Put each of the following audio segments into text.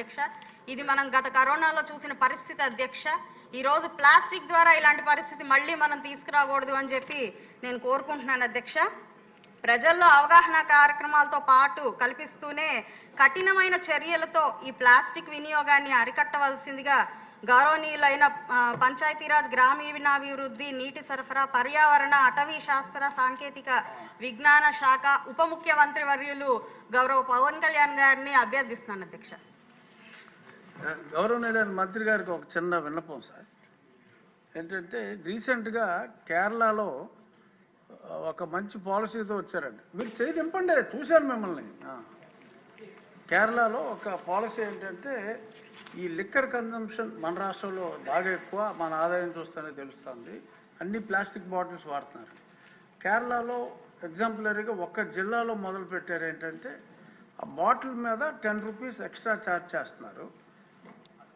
అధ్యక్ష. ఇది మనం గత కరోనాలో చూసిన పరిస్థితి అధ్యక్ష. ఈ రోజు ప్లాస్టిక్ ద్వారా ఇలాంటి పరిస్థితి మళ్ళీ మనం తీసుకురాకూడదు అని చెప్పి నేను కోరుకుంటున్నాను అధ్యక్ష. ప్రజల్లో అవగాహన కార్యక్రమాలతో పాటు కల్పిస్తూనే కఠినమైన చర్యలతో ఈ ప్లాస్టిక్ వినియోగాన్ని అరికట్టవలసిందిగా గౌరవనీయులైన పంచాయతీరాజ్ గ్రామీణాభివృద్ధి నీటి సరఫరా పర్యావరణ అటవీ శాస్త్ర సాంకేతిక విజ్ఞాన శాఖ ఉప ముఖ్యమంత్రి వర్యులు గౌరవ పవన్ కళ్యాణ్ గారిని అభ్యర్థిస్తున్నాను అధ్యక్ష. గౌరవనీయులైన మంత్రి గారికి ఒక చిన్న విన్నపం సార్. ఏంటంటే రీసెంట్గా కేరళలో ఒక మంచి పాలసీతో వచ్చారండి. మీరు చేయి దింపండి చూశాను మిమ్మల్ని. కేరళలో ఒక పాలసీ ఏంటంటే ఈ లిక్కర్ కన్జంప్షన్ మన రాష్ట్రంలో బాగా ఎక్కువ మన ఆదాయం చూస్తేనే తెలుస్తుంది. అన్ని ప్లాస్టిక్ బాటిల్స్ వాడుతున్నారు. కేరళలో ఎగ్జాంపులరీగా ఒక్క జిల్లాలో మొదలు పెట్టారు ఏంటంటే ఆ బాటిల్ మీద టెన్ రూపీస్ ఎక్స్ట్రా ఛార్జ్ చేస్తున్నారు.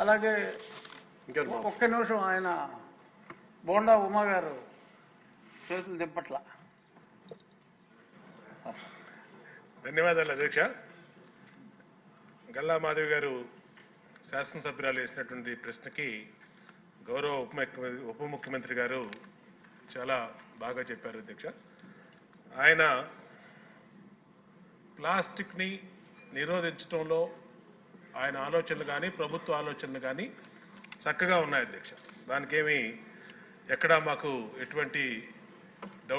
అలాగే ఒక్క నిమిషం ఆయన బోండా ఉమా గారు చేతులు దింపట్ల. ధన్యవాదాలు అధ్యక్ష. గల్లా మాధవి గారు శాసనసభ్యురాలు వేసినటువంటి ప్రశ్నకి గౌరవ ఉప ముఖ్యమంత్రి ఉప ముఖ్యమంత్రి గారు చాలా బాగా చెప్పారు అధ్యక్ష. ఆయన ప్లాస్టిక్ని నిరోధించడంలో ఆయన ఆలోచనలు కానీ ప్రభుత్వ ఆలోచనలు కానీ చక్కగా ఉన్నాయి అధ్యక్ష. దానికేమి ఎక్కడా మాకు ఎటువంటి డౌట్